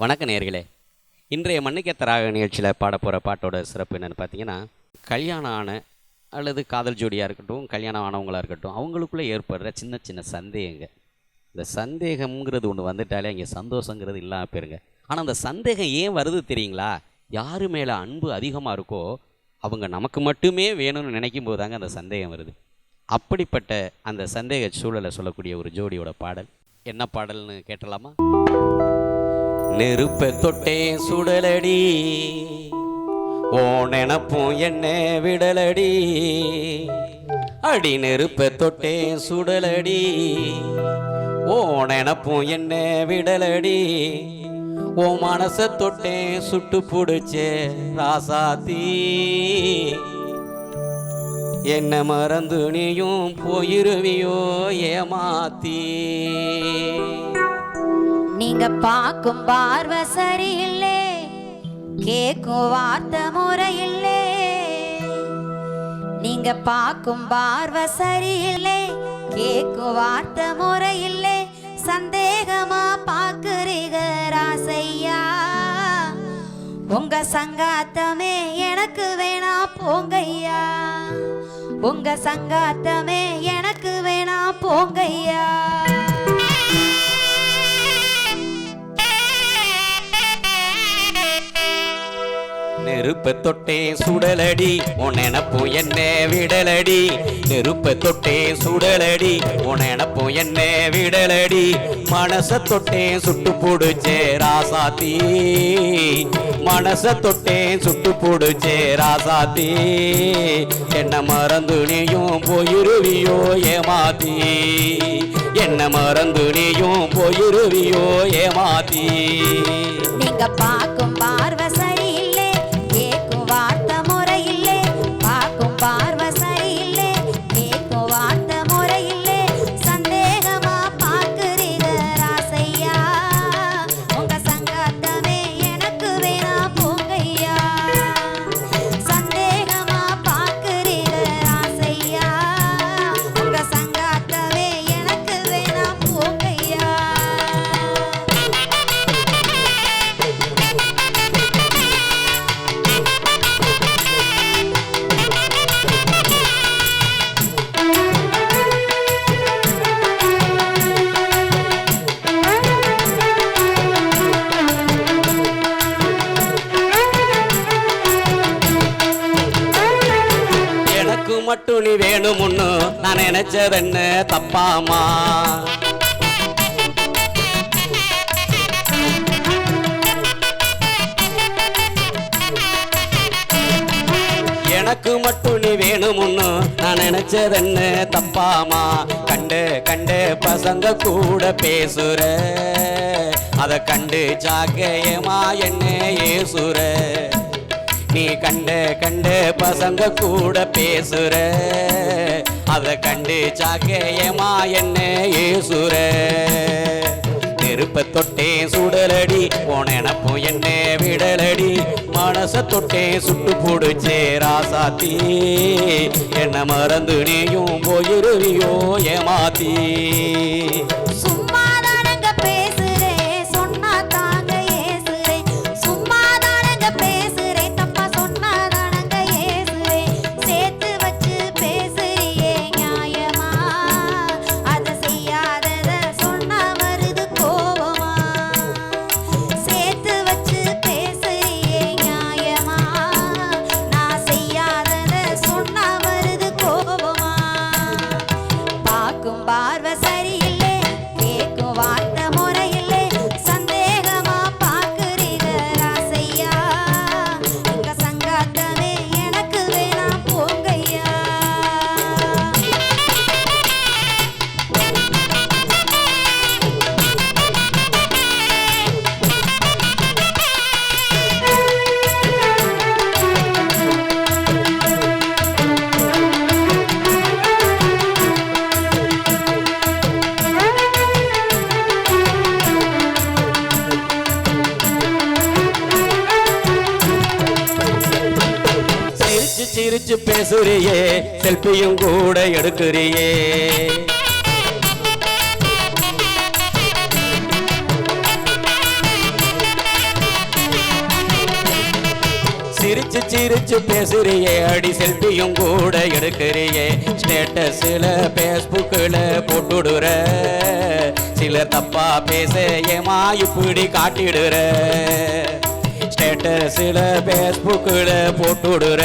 வணக்க நேர்களே இன்றைய மண்ணுக்கேத்தராக நிகழ்ச்சியில் பாட போகிற பாட்டோட சிறப்பு என்னென்னு பார்த்தீங்கன்னா கல்யாணம் ஆன அல்லது காதல் ஜோடியாக இருக்கட்டும் கல்யாணம் ஆனவங்களாக இருக்கட்டும் அவங்களுக்குள்ளே ஏற்படுற சின்ன சின்ன சந்தேகங்க. இந்த சந்தேகம்ங்கிறது ஒன்று வந்துட்டாலே இங்கே சந்தோஷங்கிறது இல்லாமல் போயிருங்க. ஆனால் அந்த சந்தேகம் ஏன் வருது தெரியுங்களா? யார் மேலே அன்பு அதிகமாக இருக்கோ அவங்க நமக்கு மட்டுமே வேணும்னு நினைக்கும் போது தாங்க அந்த சந்தேகம் வருது. அப்படிப்பட்ட அந்த சந்தேக சூழலை சொல்லக்கூடிய ஒரு ஜோடியோட பாடல். என்ன பாடல்னு கேட்டலாமா? நெருப்ப தொட்டே சுடலடி. ஓ நினப்பும் என்ன விடலடி. அடி நெருப்ப தொட்டே சுடலடி. ஓ நினப்பும் என்ன விடலடி. ஓ மனச தொட்டே சுட்டு பிடிச்சே ராசாத்தி. என்ன மறந்து நீயும் போயிருவியோ ஏமாத்தி. நீங்க பார்க்கும் பார்வை சரியில்லை. கேட்கும் வார்த்தை முறையில்லை. நீங்க பார்க்கும் பார்வை சரியில்லை. கேட்கும் வார்த்தை முறையில்லை. சந்தேகமா பாக்குறீங்க ராசையா உங்க சங்காத்தமே எனக்கு வேணா போங்கய்யா. உங்க சங்காத்தமே எனக்கு வேணா போங்கய்யா. நெருப்ப தொட்டே சுடலடி. உன் என்ன விடலடி. நெருப்ப தொட்டே சுடலடி. உன் என்ன விடலடி. மனச தொட்டே சுட்டு போடுச்சே ராசாத்தி. மனச தொட்டே சுட்டு போடுச்சே ராசாத்தி. என்ன மறந்து நீயும் போயிருவியோ ஏமாத்தி. என்ன மறந்து நீயும் போயிருவியோ ஏமாத்தி. நீங்க பார்க்கும் பார்வை துணி வேணும்னு நீ வேணுமுன்னு நான் நினைச்சதென்ன தப்பாமா? எனக்கு மட்டும் நீ வேணுமுன்னு நான் நினைச்சதென்ன தப்பாமா? கண்டு கண்டு பசங்க கூட பேசுற. அதை கண்டு ஜாக்கையமா என்ன ஏசுற. நீ கண்ட கண்ட பசங்க கூட பேசுற. அத கண்டு சாக்கையமா என்ன ஏசுற. நெருப்ப தொட்டே சுடலடி போனப்போ என்ன விடலடி. மனச தொட்டே சுட்டு போடுச்சே ராசாத்தி. என்ன மறந்து நீயும் போயிருவியோ ஏமாத்தி. சிரிச்சு பேசுறியே செல்பியும் கூட எடுக்கிறியே. சிரிச்சு சிரிச்சு பேசுறியே அடி செல்பியும் கூட எடுக்கிறியே. ஸ்டேட்டஸில் பேஸ்புக்கில் போட்டுடுற சில தப்பா பேச ஏமா காட்டிடுற. ஸ்டேட்டஸில் ஃபேஸ்புக்கில் போட்டுடுற.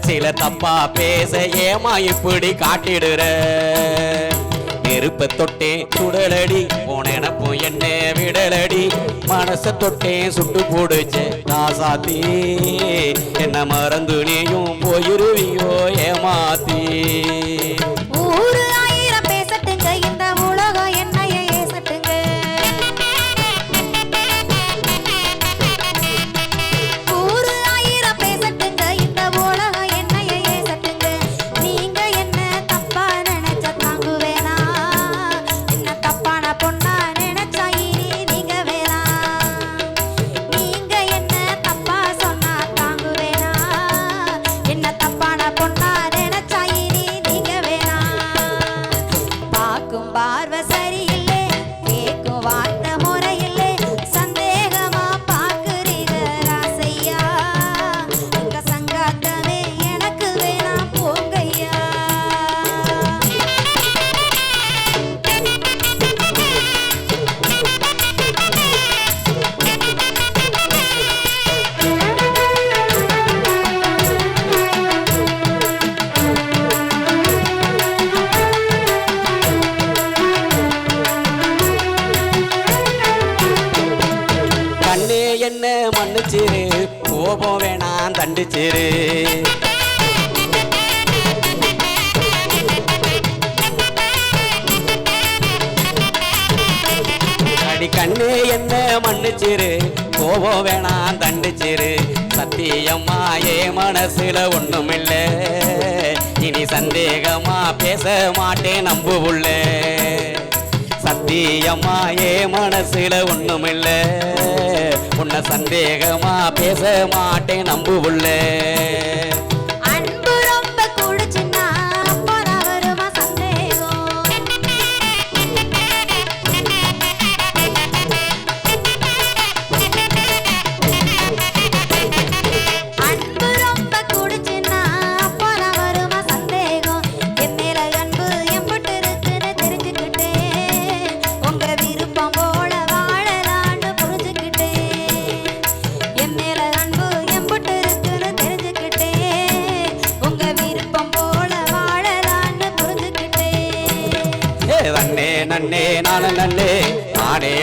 சில தப்பா பேச ஏமா இப்படி காட்டிடுற. நெருப்ப தொட்டேன் சுடலடி போன போனேனப்பும் என்ன விடலடி. மனச தொட்டேன் சுட்டு போடுச்சு நான் சாத்தி. என்ன மறந்து நீயும் போயிருவியோ என்ன மன்னிச்சிரு கோபம் வேணாம் தண்டிச்சிரு. அடி கண்ணே என்ன மன்னிச்சிரு? கோபம் வேணாம் தண்டிச்சிரு. சத்தியம்மா ஏ மனசுல ஒண்ணுமில்ல. இனி சந்தேகமா பேச மாட்டேன் நம்பு உள்ள சத்தியம்மா ஏ மனசுல ஒண்ணுமில்லை. உன்னை சந்தேகமா பேச மாட்டேன் நம்பு உள்ளே.